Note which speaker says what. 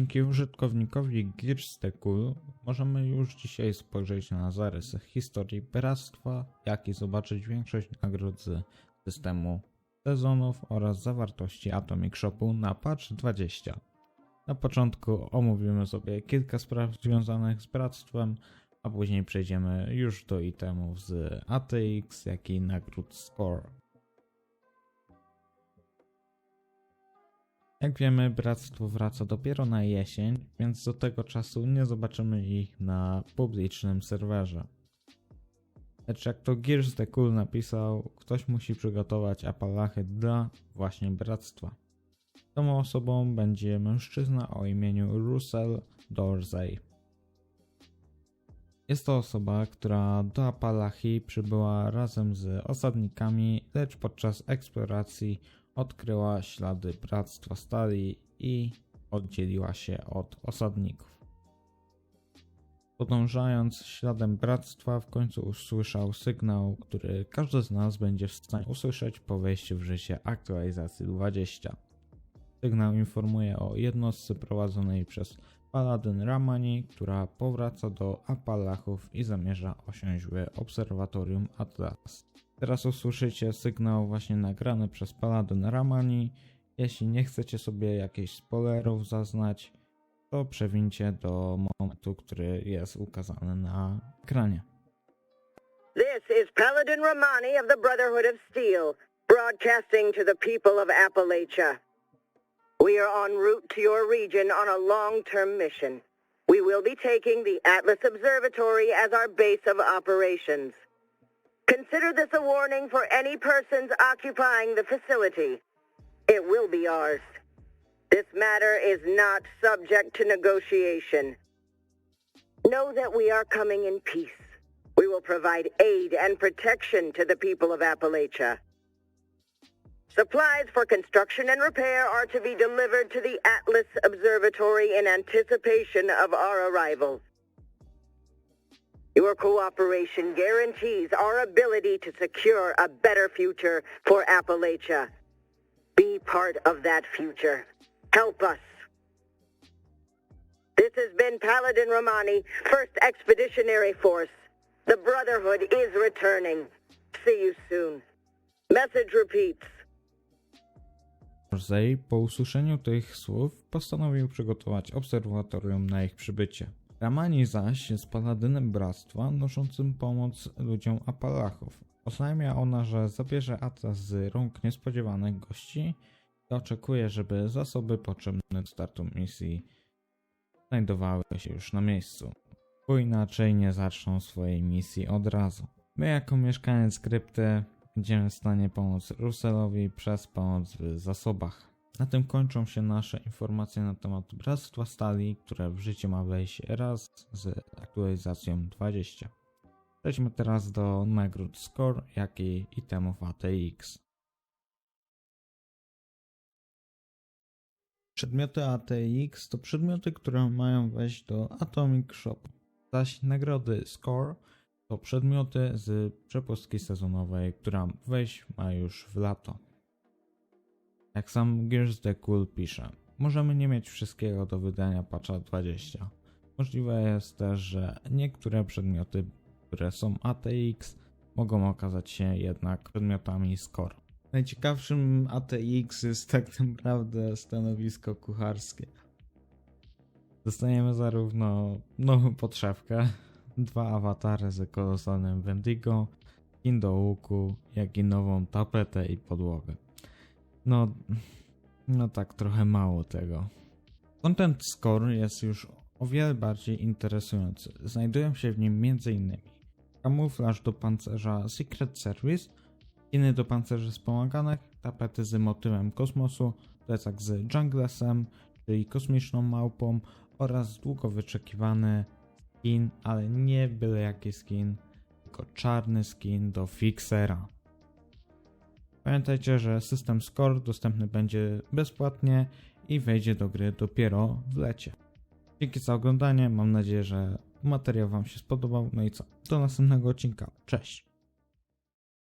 Speaker 1: Dzięki użytkownikowi Gears the Cool możemy już dzisiaj spojrzeć na zarysy historii bractwa, jak i zobaczyć większość nagród z systemu sezonów oraz zawartości Atomic Shopu na patch 20. Na początku omówimy sobie kilka spraw związanych z bractwem, a później przejdziemy już do itemów z ATX, jak i nagród Score. Jak wiemy, bractwo wraca dopiero na jesień, więc do tego czasu nie zobaczymy ich na publicznym serwerze. Lecz jak to Gears the Cool napisał, ktoś musi przygotować apalachy dla właśnie bractwa. Tą osobą będzie mężczyzna o imieniu Russell Dorsey. Jest to osoba, która do Apalachii przybyła razem z osadnikami, lecz podczas eksploracji odkryła ślady Bractwa Stali i oddzieliła się od osadników. Podążając śladem Bractwa, w końcu usłyszał sygnał, który każdy z nas będzie w stanie usłyszeć po wejściu w życie aktualizacji 20. Sygnał informuje o jednostce prowadzonej przez Paladin Ramani, która powraca do Apalachów i zamierza osiąść obserwatorium Atlas. Teraz usłyszycie sygnał właśnie nagrany przez Paladin Ramani. Jeśli nie chcecie sobie jakichś spoilerów zaznać, to przewincie do momentu, który jest ukazany na ekranie.
Speaker 2: This is Paladin Romani of the Brotherhood of Steel, broadcasting to the people of Appalachia. We are en route to your region on a long-term mission. We will be taking the Atlas Observatory as our base of operations. Consider this a warning for any persons occupying the facility. It will be ours. This matter is not subject to negotiation. Know that we are coming in peace. We will provide aid and protection to the people of Appalachia. Supplies for construction and repair are to be delivered to the Atlas Observatory in anticipation of our arrival. Your cooperation guarantees our ability to secure a better future for Appalachia. Be part of that future. Help us. This has been Paladin Romani, 1st Expeditionary Force. The Brotherhood is returning. See you soon. Message repeats.
Speaker 1: Po usłyszeniu tych słów postanowił przygotować obserwatorium na ich przybycie. Ramani zaś jest paladynem bractwa noszącym pomoc ludziom Apalachów. Oznajmia ona, że zabierze Atlas z rąk niespodziewanych gości i oczekuje, żeby zasoby potrzebne do startu misji znajdowały się już na miejscu, bo inaczej nie zaczną swojej misji od razu. My jako mieszkaniec krypty będziemy w stanie pomóc Russellowi przez pomoc w zasobach. Na tym kończą się nasze informacje na temat Bractwa Stali, które w życie ma wejść raz z aktualizacją 20. Przejdźmy teraz do nagród Score, jak i itemów ATX. Przedmioty ATX to przedmioty, które mają wejść do Atomic Shop, zaś nagrody Score to przedmioty z przepustki sezonowej, która wejść ma już w lato. Jak sam Gears the Cool pisze, możemy nie mieć wszystkiego do wydania patcha 20. Możliwe jest też, że niektóre przedmioty, które są ATX, mogą okazać się jednak przedmiotami Score. Najciekawszym ATX jest tak naprawdę stanowisko kucharskie. Dostajemy zarówno nową podszewkę, dwa awatary z kolosalnym Wendigo, skin jak i nową tapetę i podłogę. No, no tak, trochę mało tego. Content Score jest już o wiele bardziej interesujący. Znajdują się w nim m.in. kamuflaż do pancerza Secret Service, skiny do pancerzy wspomaganych, tapety z motywem kosmosu, plecak z Junglesem, czyli kosmiczną małpą oraz długo wyczekiwany skin, ale nie byle jaki skin, tylko czarny skin do Fixera. Pamiętajcie, że system Score dostępny będzie bezpłatnie i wejdzie do gry dopiero w lecie. Dzięki za oglądanie, mam nadzieję, że materiał Wam się spodobał. No i co? Do następnego odcinka. Cześć!